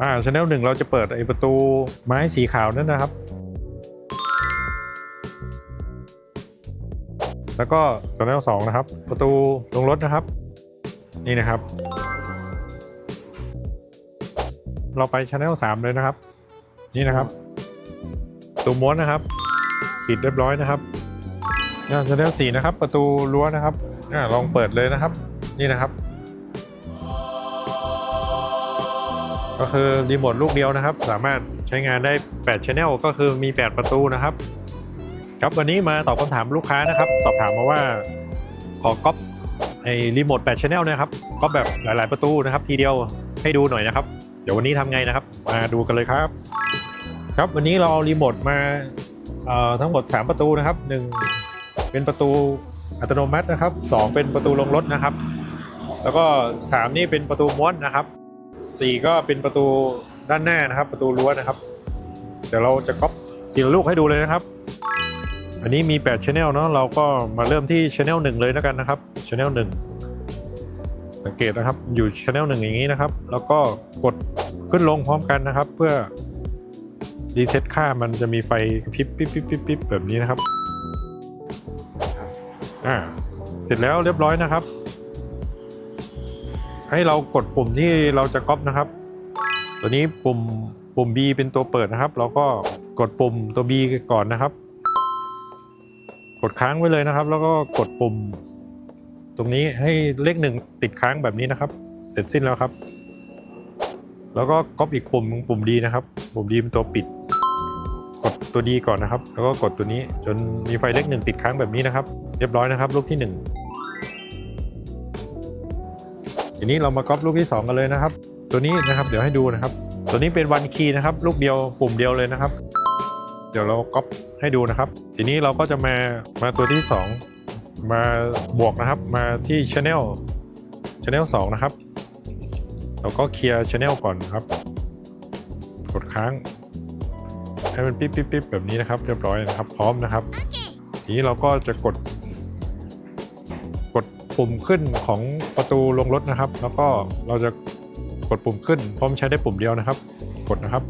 อ่าชแนลหนึ่งเราจะเปิดไอประตูไม้สีขาวนั่นนะครับ แล้วก็ชแนลสองนะครับ ประตูลงรถนะครับ นี่นะครับ เราไปชแนลสามเลยนะครับ นี่นะครับตูม้วนนะครับ ปิดเรียบร้อยนะครับชแนลสี่นะครับ ประตูรั้วนะครับอ่าลองเปิดเลยนะครับ นี่นะครับ ก็คือรีโมทลูกเดียวนะครับ สามารถใช้งานได้8 Channel ก็คือมี 8 ประตูนะครับ ครับวันนี้มาตอบคำถามลูกค้านะครับ สอบถามมาว่าขอก๊อปไอ้รีโมท8 Channel นะครับก๊อปแบบหลาย ๆ ประตูนะครับ ทีเดียวให้ดูหน่อยนะครับ เดี๋ยววันนี้ทำไงนะครับ มาดูกันเลยครับ ครับวันนี้เราเอารีโมทมาทั้งหมด 3 ประตูนะครับ 1 เป็นประตูอัตโนมัตินะครับ 2 เป็นประตูลงรถนะครับ แล้วก็ 3 นี่เป็นประตูม้วนนะครับ สี่ก็เป็นประตูด้านหน้านะครับ ประตูรั้วนะครับ เดี๋ยวเราจะก๊อปทีละลูกให้ดูเลยนะครับ อันนี้มี8 Channel เนาะเราก็มาเริ่มที่ Channel 1 เลยแล้วกันนะครับ Channel 1 สังเกตนะครับอยู่ Channel 1 อย่างนี้นะครับ แล้วก็กดขึ้นลงพร้อมกันนะครับ เพื่อรีเซ็ตค่ามันจะมีไฟพิบปิ๊บปิ๊บปิ๊บปิ๊บแบบนี้นะครับอ่าเสร็จแล้วเรียบร้อยนะครับ ให้เรากดปุ่มที่เราจะก๊อปนะครับ ตัวนี้ปุ่มปุ่ม B เป็นตัวเปิดนะครับ เราก็กดปุ่มตัว B ก่อนนะครับ กดค้างไว้เลยนะครับ แล้วก็กดปุ่ม ตรงนี้ให้เลขหนึ่งติดค้างแบบนี้นะครับ เสร็จสิ้นแล้วครับ แล้วก็ก๊อปอีกปุ่มปุ่ม D นะครับ ปุ่ม D เป็นตัวปิด กดตัว D ก่อนนะครับ แล้วก็กดตัวนี้จนมีไฟเลขหนึ่งติดค้างแบบนี้นะครับ เรียบร้อยนะครับรูปที่หนึ่ง ทีนี้เรามาก๊อปลูกที่ 2 กันเลยนะครับ ตัวนี้นะครับเดี๋ยวให้ดูนะครับ ตัวนี้เป็นวันคีย์นะครับลูกเดียวปุ่มเดียวเลยนะครับ เดี๋ยวเราก๊อปให้ดูนะครับ ทีนี้เราก็จะมามาตัวที่ 2 มาบวกนะครับ มาที่ Channel Channel 2 นะครับ เราก็เคลียร์ Channel ก่อนครับ กดค้างให้มันปิ๊บปิ๊บปิ๊บแบบนี้นะครับ เรียบร้อยนะครับ พร้อมนะครับ ทีนี้เราก็จะกดกด ปุ่มขึ้นของประตูลงรถนะครับ แล้วก็เราจะกดปุ่มขึ้นพร้อมใช้ได้ปุ่มเดียวนะครับ กดนะครับ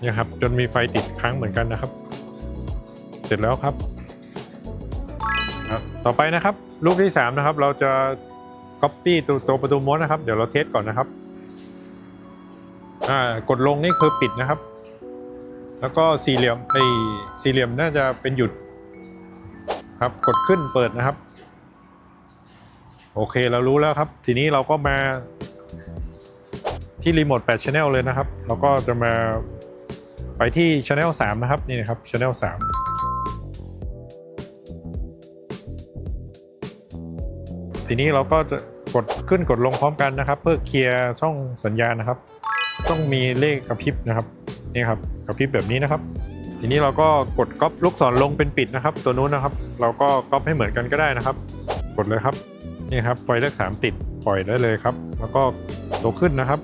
เนี่ยครับจนมีไฟติดค้างเหมือนกันนะครับ เสร็จแล้วครับ ต่อไปนะครับ ลูกที่ 3 นะครับ เราจะ Copy ตัวตัวประตูม้วนนะครับ เดี๋ยวเราเทสก่อนนะครับอ่ากดลงนี่คือปิดนะครับ แล้วก็สี่เหลี่ยมไอ้สี่เหลี่ยมน่าจะเป็นหยุด ครับ กดขึ้นเปิดนะครับ โอเคเรารู้แล้วครับ ทีนี้เราก็มาที่รีโมท8 Channel เลยนะครับเราก็จะมาไปที่ Channel 3 นะครับ นี่นะครับ Channel 3 ทีนี้เราก็จะกดขึ้นกดลงพร้อมกันนะครับ เพื่อเคลียร์ช่องสัญญาณนะครับ ต้องมีเลขกระพริบนะครับ นี่ครับกระพริบแบบนี้นะครับ ทีนี้เราก็กดก๊อปลูกศรลงเป็นปิดนะครับ ตัวนู้นนะครับ เราก็ก๊อปให้เหมือนกันก็ได้นะครับ กดเลยครับนี่ครับไฟเลขสามติดปล่อยได้เลยครับ แล้วก็ตัวขึ้นนะครับ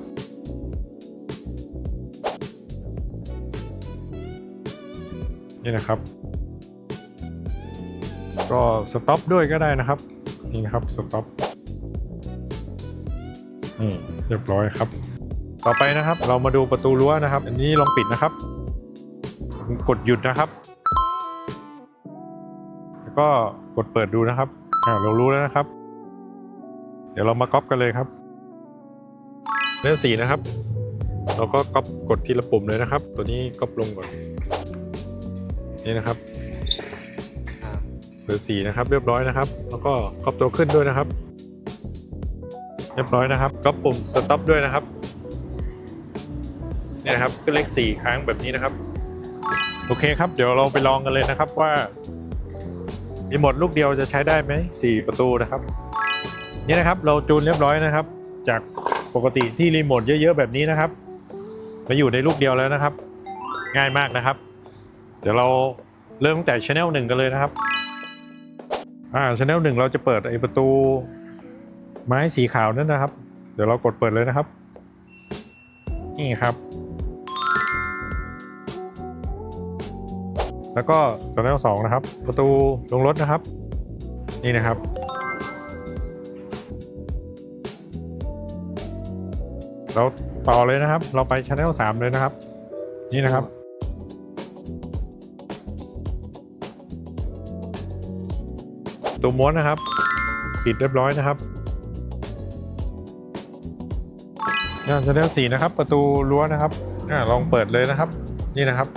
นี่นะครับ ก็สต็อปด้วยก็ได้นะครับ นี่นะครับสต็อปนี่เรียบร้อยครับ ต่อไปนะครับ เรามาดูประตูรั้วนะครับ อันนี้ลองปิดนะครับ กดหยุดนะครับ แล้วก็กดเปิดดูนะครับอ่าเรารู้แล้วนะครับ เดี๋ยวเรามาก๊อปกันเลยครับเรื่องสีนะครับ เราก็ก๊อปกดทีละปุ่มเลยนะครับ ตัวนี้ก๊อปลงก่อนนี่นะครับเบอร์สีนะครับ เรียบร้อยนะครับ แล้วก็ก๊อปตัวขึ้นด้วยนะครับ เรียบร้อยนะครับก๊อปปุ่มสต็อปด้วยนะครับนี่นะครับขึ้นเลขสี่ครั้งแบบนี้นะครับ โอเคครับ เดี๋ยวเราไปลองกันเลยนะครับว่ารีโมทลูกเดียวจะใช้ได้ไหมสี่ประตูนะครับ นี่นะครับเราจูนเรียบร้อยนะครับ จากปกติที่รีโมทเยอะๆแบบนี้นะครับมาอยู่ในลูกเดียวแล้วนะครับ ง่ายมากนะครับ เดี๋ยวเราเริ่มตั้งแต่ช anel หนึ่งกันเลยนะครับอ่าช anel หนึ่งเราจะเปิดไอประตูไม้สีขาวนั่นนะครับ เดี๋ยวเรากดเปิดเลยนะครับ นี่ครับ แล้วก็ตัวแรกสองนะครับ ประตูลงรถนะครับ นี่นะครับ เราต่อเลยนะครับ เราไปช anel สามเลยนะครับ นี่นะครับตัวม้วนนะครับ ปิดเรียบร้อยนะครับงานช anel สี่นะครับ ประตูรั้วนะครับอลองเปิดเลยนะครับ นี่นะครับ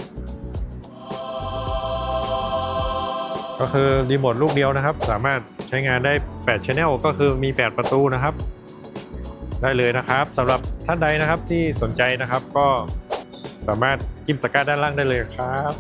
ก็คือรีโมทลูกเดียวนะครับ สามารถใช้งานได้8 Channel ก็คือมี 8 ประตูนะครับ ได้เลยนะครับสำหรับท่านใดนะครับที่สนใจนะครับก็สามารถจิ้มตะกร้าด้านล่างได้เลยครับ